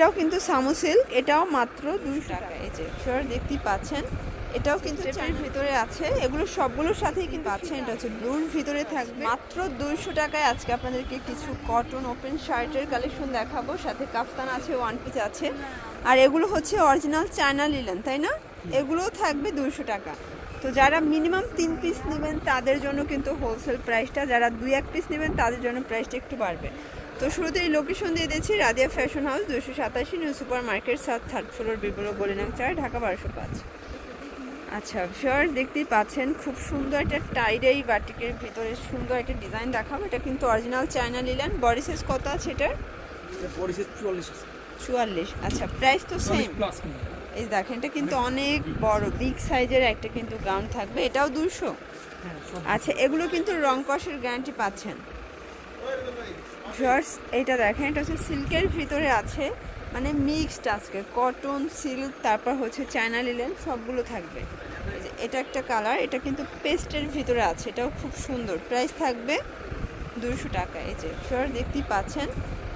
এটাও কিন্তু সামোসিল এটাও মাত্র দুশো টাকা। এই যে দেখতেই পাচ্ছেন এটাও কিন্তু চায়ের ভিতরে আছে। এগুলো সবগুলোর সাথেই কিন্তু পাচ্ছেন এটা হচ্ছে ব্লুর ভিতরে থাকবে মাত্র দুইশো টাকায় আজকে আপনাদেরকে কিছু কটন ওপেন শার্টের কালেকশন দেখাবো সাথে কাফতান আছে ওয়ান পিস আছে। আর এগুলো হচ্ছে অরিজিনাল চায়না লিলেন তাই না? এগুলোও থাকবে দুইশো টাকা। তো যারা মিনিমাম তিন পিস নেবেন তাদের জন্য কিন্তু হোলসেল প্রাইসটা যারা দুই এক পিস নেবেন তাদের জন্য প্রাইসটা একটু বাড়বে। তো শুরুতে এই লোকেশন দিয়ে দিয়েছি রাদিয়া ফ্যাশন হাউস দুশো সাতাশি নিউ সুপার মার্কেট সাত থার্ড ফ্লোর বিপ্লব বলিনাং চার ঢাকা বারোশো পাঁচ। আচ্ছা ভিউয়ার্স দেখতেই পাচ্ছেন খুব সুন্দর একটা টাইডাই বাটিকের ভিতরে সুন্দর একটা ডিজাইন দেখাবো। এটা কিন্তু original China linen body size কত আছে এটার? চুয়াল্লিশ চুয়াল্লিশ। আচ্ছা প্রাইস তো সেম এই দেখেন এটা কিন্তু অনেক বড় বিগ সাইজের একটা কিন্তু গাউন থাকবে। এটাও দুশো হ্যাঁ আচ্ছা এগুলো কিন্তু রং কষের গ্যারান্টি পাচ্ছেন। ভিউয়ার্স এটা দেখেন এটা হচ্ছে সিল্কের ভিতরে আছে। মানে মিক্সড আজকে কটন সিল্ক তারপর হচ্ছে চায়না লিলেন সবগুলো থাকবে। যে এটা একটা কালার এটা কিন্তু পেস্টের ভিতরে আছে এটাও খুব সুন্দর। প্রাইস থাকবে দুশো টাকা। এই যে ভিউয়ার্স দেখতেই পাচ্ছেন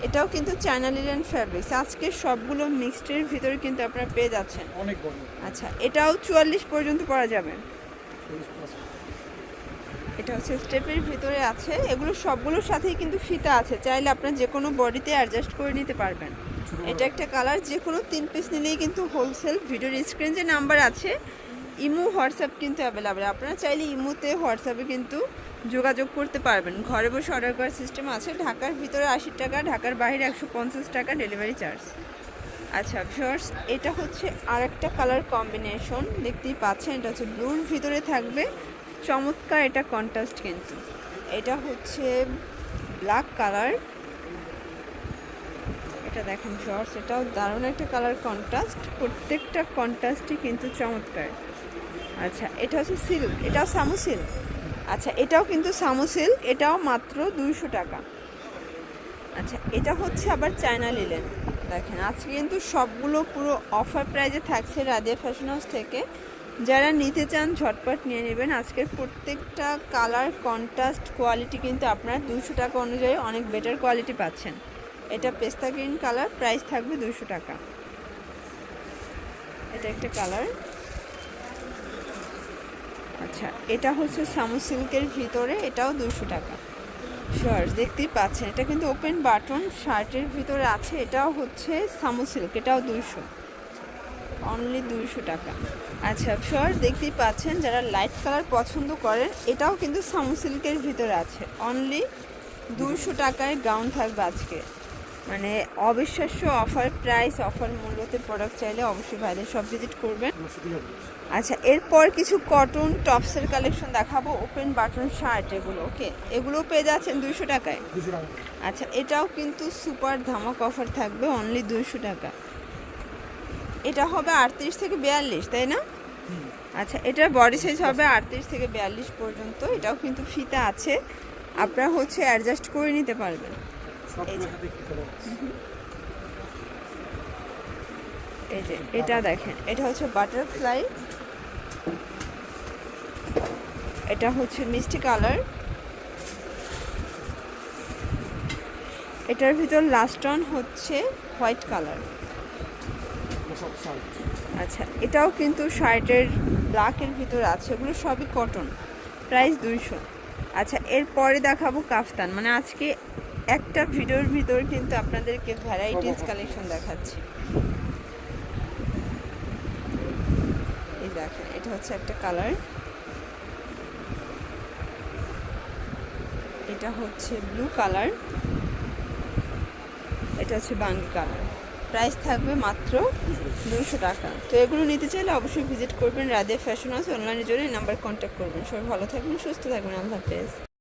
এটাও কিন্তু চায়না লিলেন ফ্যাব্রিক্স আজকে সবগুলো মিক্সডের ভিতরে কিন্তু আপনারা পেয়ে যাচ্ছেন। অনেক আচ্ছা এটাও চুয়াল্লিশ পর্যন্ত পরা যাবে। এটা হচ্ছে স্টেপের ভিতরে আছে। এগুলো সবগুলোর সাথেই কিন্তু ফিতা আছে। চাইলে আপনার যে কোনো বডিতে অ্যাডজাস্ট করে নিতে পারবেন। এটা একটা কালার যে কোনো তিন পিস নিলেই কিন্তু হোলসেল ভিডিওর স্ক্রিন যে নাম্বার আছে, ইমো, হোয়াটসঅ্যাপ কিন্তু অ্যাভেলেবেল আপনারা চাইলে ইমোতে, হোয়াটসঅ্যাপে কিন্তু যোগাযোগ করতে পারবেন। ঘরে বসে অর্ডার করার সিস্টেম আছে। ঢাকার ভিতরে আশি টাকা, ঢাকার বাইরে একশো পঞ্চাশ টাকা ডেলিভারি চার্জ আচ্ছা ভিউয়ার্স এটা হচ্ছে আরেকটা কালার কম্বিনেশন দেখতেই পাচ্ছেন, এটা হচ্ছে ব্লুর ভিতরে থাকবে। চমৎকার এটা কন্ট্রাস্ট কিন্তু। এটা হচ্ছে ব্ল্যাক কালার এটা দেখেন শর্টস এটাও দারুণ একটা কালার কন্ট্রাস্ট প্রত্যেকটা কন্ট্রাস্টই কিন্তু চমৎকার। আচ্ছা এটা হচ্ছে সিল্ক এটাও সামু সিল্ক আচ্ছা এটাও কিন্তু সামু সিল্ক এটাও মাত্র দুইশো টাকা। আচ্ছা এটা হচ্ছে আবার চায়না লিলেন দেখেন, আজকে কিন্তু সবগুলো পুরো অফার প্রাইজে থাকছে রাদিয়া ফ্যাশন হাউস থেকে। যারা নিতে চান, ঝটপট নিয়ে নেবেন। আজকের প্রত্যেকটা কালার কন্ট্রাস্ট কোয়ালিটি কিন্তু আপনারা দুশো টাকা অনুযায়ী অনেক বেটার কোয়ালিটি পাচ্ছেন। এটা পেস্তা গ্রিন কালার প্রাইস থাকবে দুশো টাকা। এটা একটা কালার আচ্ছা এটা হচ্ছে সামু সিল্কের ভিতরে, এটাও দুশো টাকা। শার্ট দেখতেই পাচ্ছেন। এটা কিন্তু ওপেন বাটন শার্টের ভিতরে আছে, এটাও হচ্ছে সামু সিল্ক এটাও দুইশো। অনলি দুইশো টাকা। আচ্ছা শার্ট দেখতেই পাচ্ছেন যারা লাইট কালার পছন্দ করেন এটাও কিন্তু সামু সিল্কের ভিতরে আছে। অনলি দুইশো টাকায় গাউন থাকবে আজকে। মানে অবিশ্বাস্য অফার প্রাইস অফার মূল্যতে প্রোডাক্ট চাইলে অবশ্যই ভাইদের সব ভিজিট করবেন। আচ্ছা এরপর কিছু কটন টপসের কালেকশন দেখাবো ওপেন বাটন শার্ট এগুলো ওকে এগুলো পেয়ে যাচ্ছেন দুইশো টাকায়। আচ্ছা এটাও কিন্তু সুপার ধামাক অফার থাকবে অনলি দুইশো টাকা। এটা হবে আটত্রিশ থেকে বিয়াল্লিশ তাই না? আচ্ছা এটার বডি সাইজ হবে আটত্রিশ থেকে বিয়াল্লিশ পর্যন্ত এটাও কিন্তু ফিতা আছে। আপনারা হচ্ছে অ্যাডজাস্ট করে নিতে পারবেন। এই যে। এই এটা দেখেন এটা হচ্ছে বাটারফ্লাই এটা হচ্ছে মিষ্টি কালার। এটার ভিতর লাস্ট অন হচ্ছে হোয়াইট কালার আচ্ছা এটাও কিন্তু শার্টের ব্ল্যাকের ভিতর আছে এগুলো সবই কটন প্রাইস দুইশো। আচ্ছা এরপরে দেখাবো কাফতান। মানে আজকে একটা ভিডিওর ভিতর কিন্তু আপনাদেরকে ভ্যারাইটিস কালেকশন দেখাচ্ছি। এই দেখেন, এটা হচ্ছে একটা কালার এটা হচ্ছে ব্লু কালার এটা হচ্ছে বাঙ্গি কালার প্রাইস থাকবে মাত্র দুশো টাকা। তো এগুলো নিতে চাইলে অবশ্যই ভিজিট করবেন রাধে ফ্যাশন হাউস অনলাইনের জন্য নাম্বার কন্ট্যাক্ট করবেন। সবাই ভালো থাকবেন, সুস্থ থাকবেন, আল্লাহ হাফেজ।